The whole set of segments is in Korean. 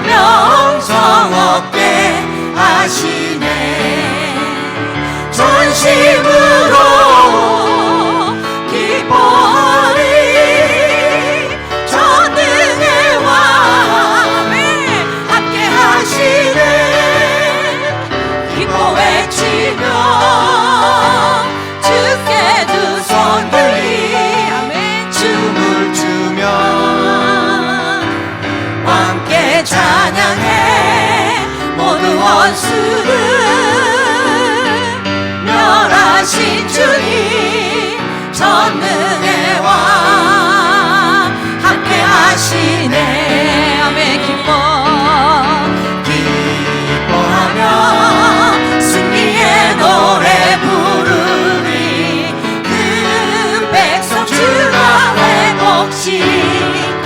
명성 없게 하시네. 전심을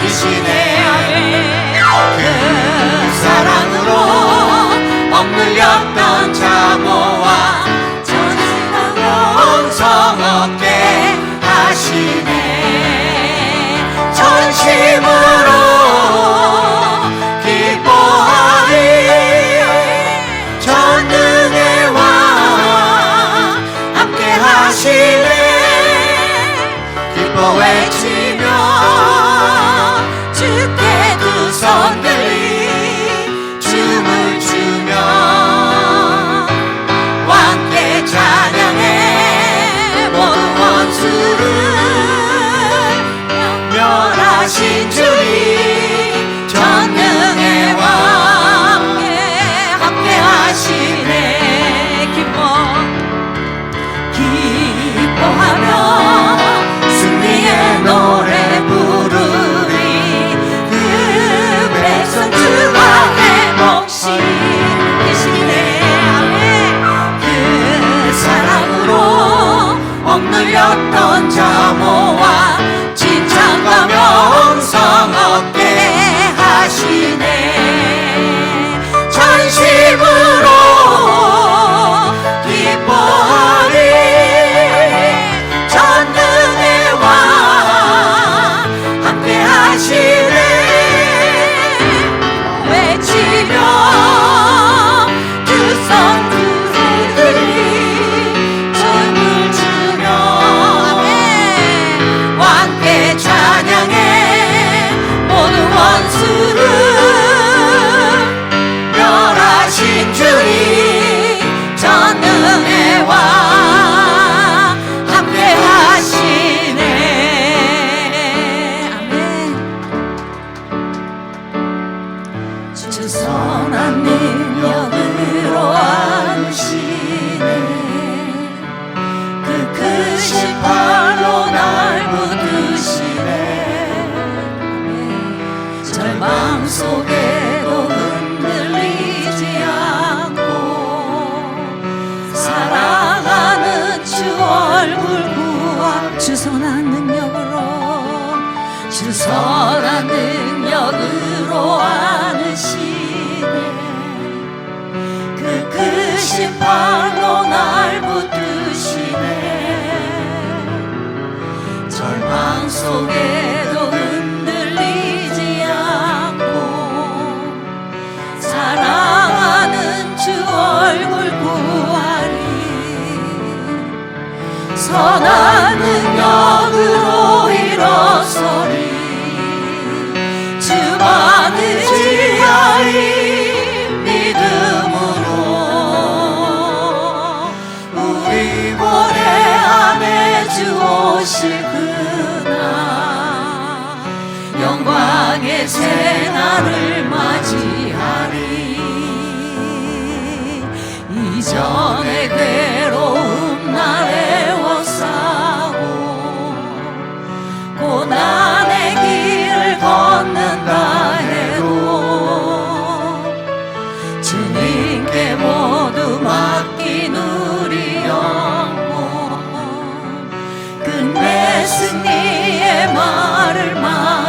이시네 아멘 그 사랑으로 억눌렸던 자모와 전세상으로 온성 얻게 하시네. 전심으로 Washington.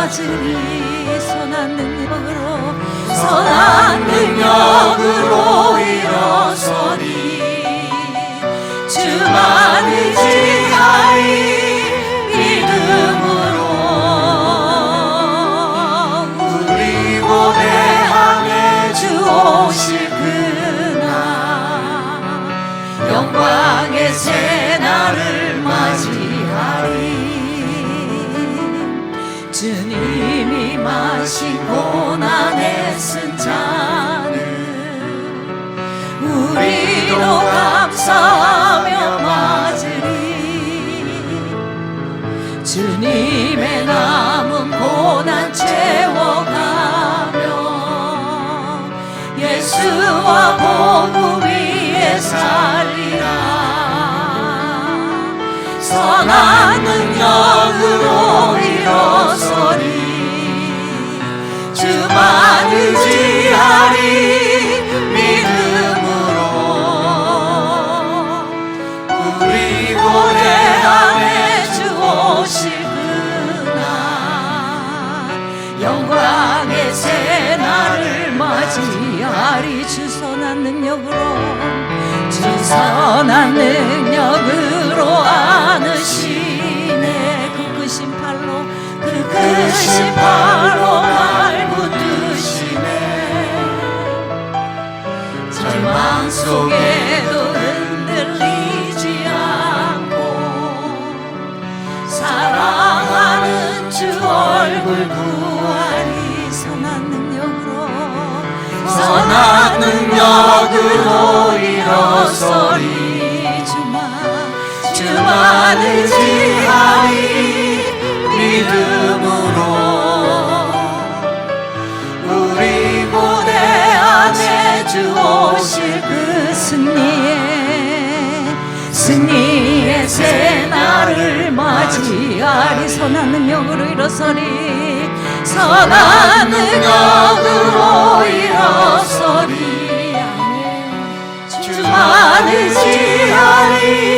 찾으니 선한 능력으로 선한 능력으로 일어서니 주만 의지 주님의 남은 고난 채워가며 예수와 복음 위에 살리라. 선한 능력으로 일어서리. 주만 의지하리. 말이 주선한 능력으로 주선한 능력으로. 나를 맞이하리. 선한 영으로 일어서리. 선한 영으로 일어서리. 주만을 지하리.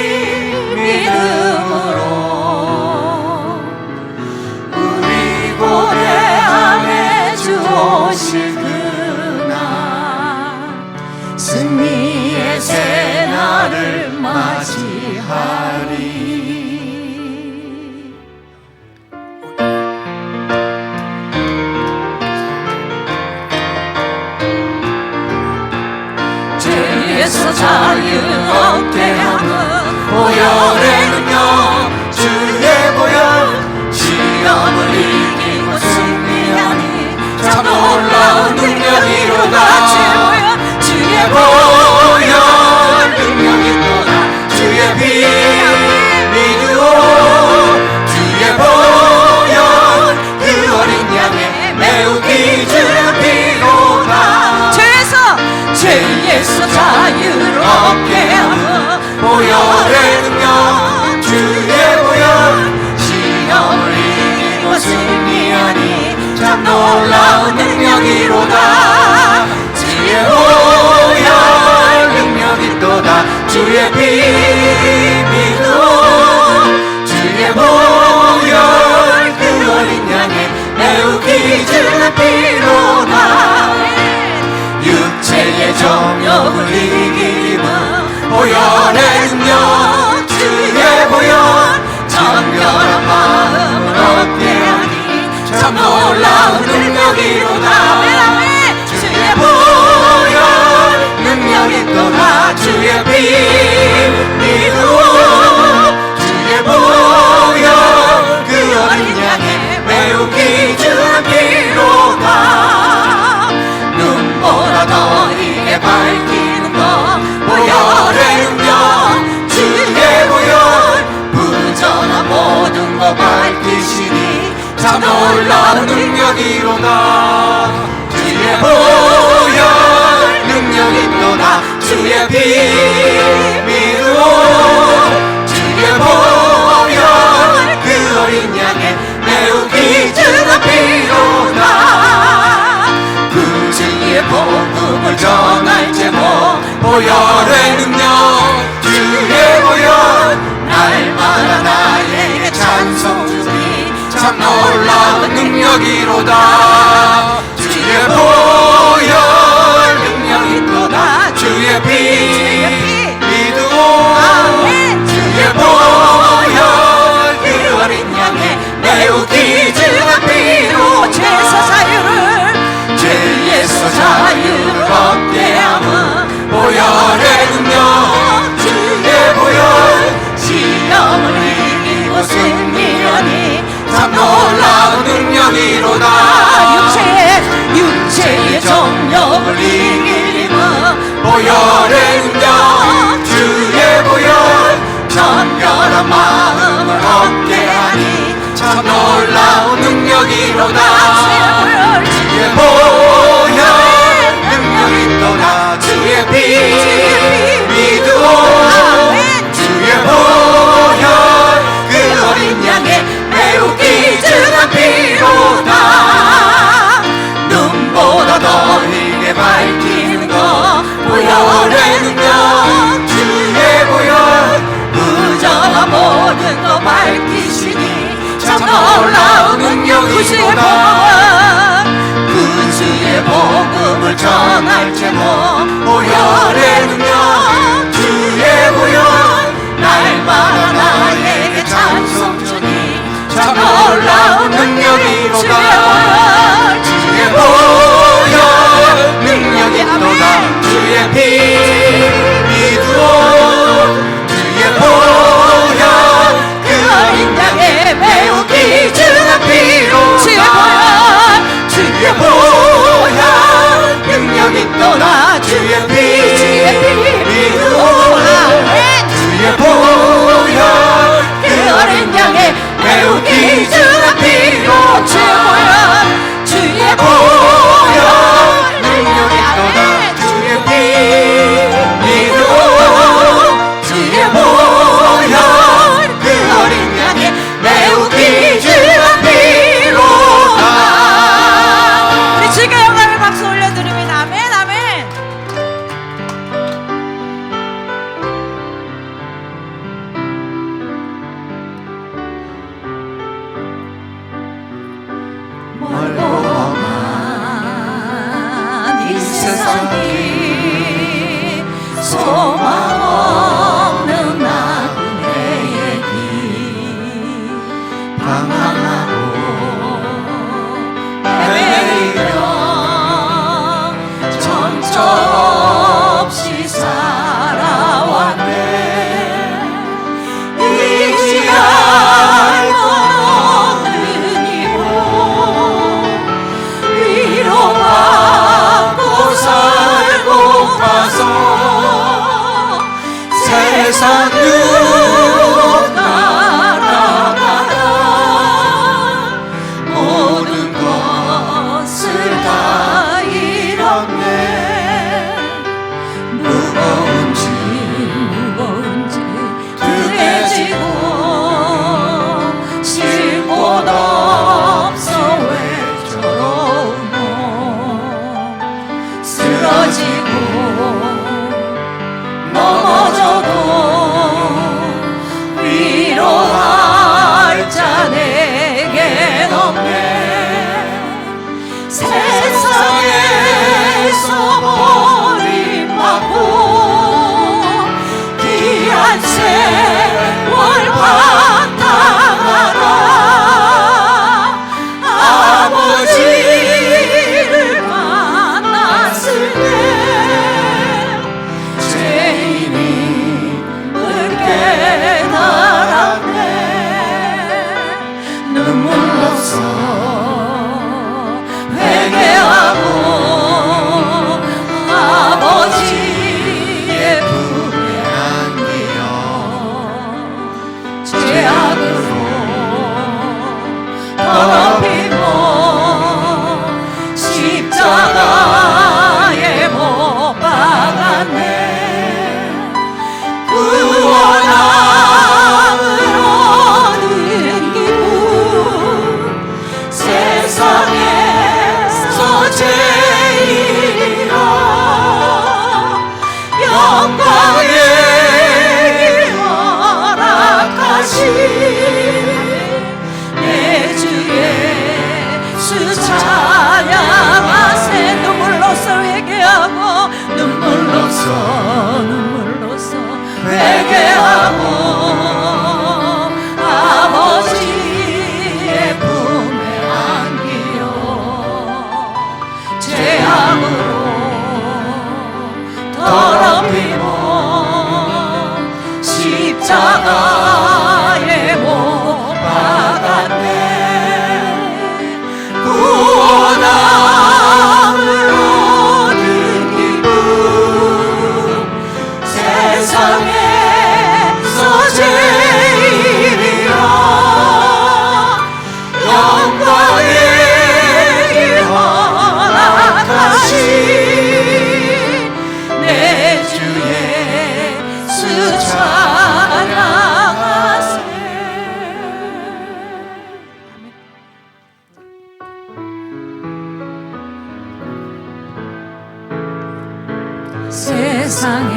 보혈의 능력 주의 보혈. 시험을 이기고 승리하니 참 놀라운 능력이로다. 주의 보혈 능력이 또다. 주의 피 능력이 떠나 주의 빛 있도다 주의 보혈 능력 있노다 주의 비 믿어 주의 보혈 그 어린 양. 참 놀라운 능력이로다. 주의 보혈 능력이로다. 주의 피 믿음 나 육체의 육체의 정령을 이기리마 보혈의 능 아, 주의 보혈. 정결한 마음을 얻게 하니. 참 놀라운 능력이로다. 아, 주의 보혈. 능력이 떠나 주의 빛 구주의 복음 구주의 복음을 전할 제모 오열의 능력 주의 구원. 날마다 나에게 찬송 주니 참 놀라운 능력이로다. 주의 보여 능력이 또다. 주의 피.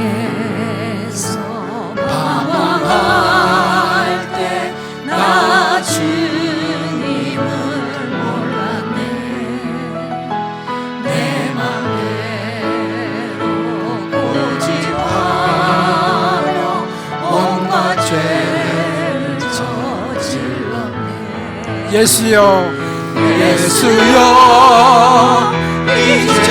세상에서 방황할 때 나 주님을 몰랐네. 내 맘대로 고집하며 온갖 죄를 저질렀네. 예수여 예수여 이제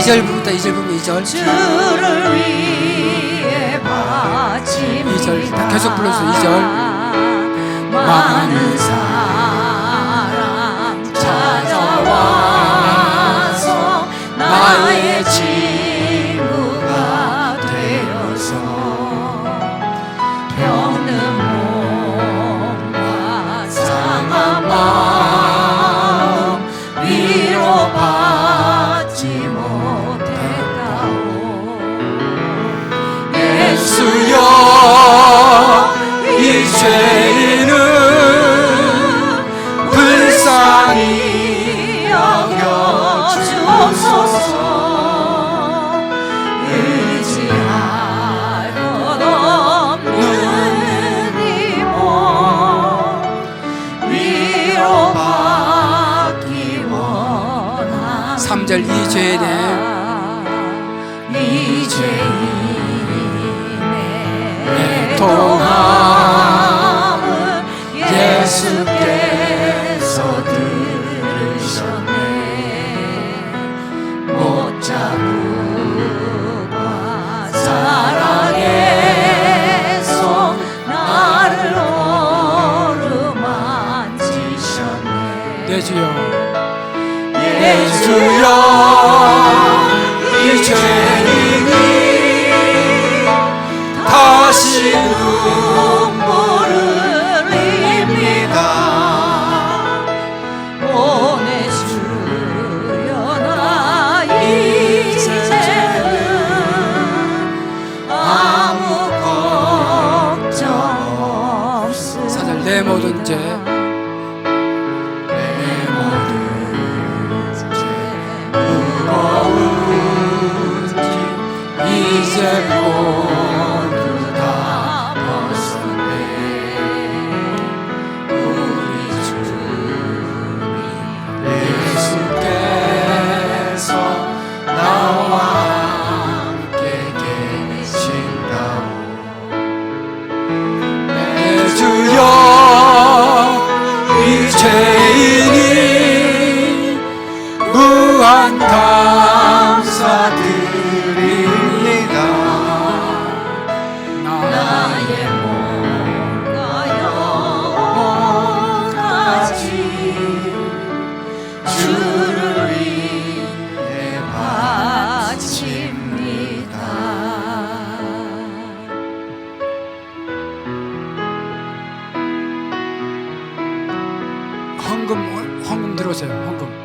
2절 부르다 2절 부르면 2절. 주를 위해 바칩니다 2절 계속 불러주세요. 2절. 많은 사람 찾아와서 나의 주여 이제 헌금 헌금 들어오세요. 헌금.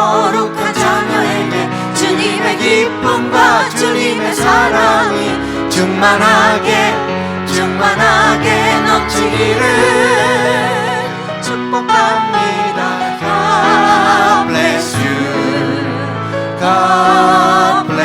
거룩한 자녀에게 주님의 기쁨과 주님의 사랑이 충만하게 충만하게 넘치기를 축복합니다. God bless you. God bless you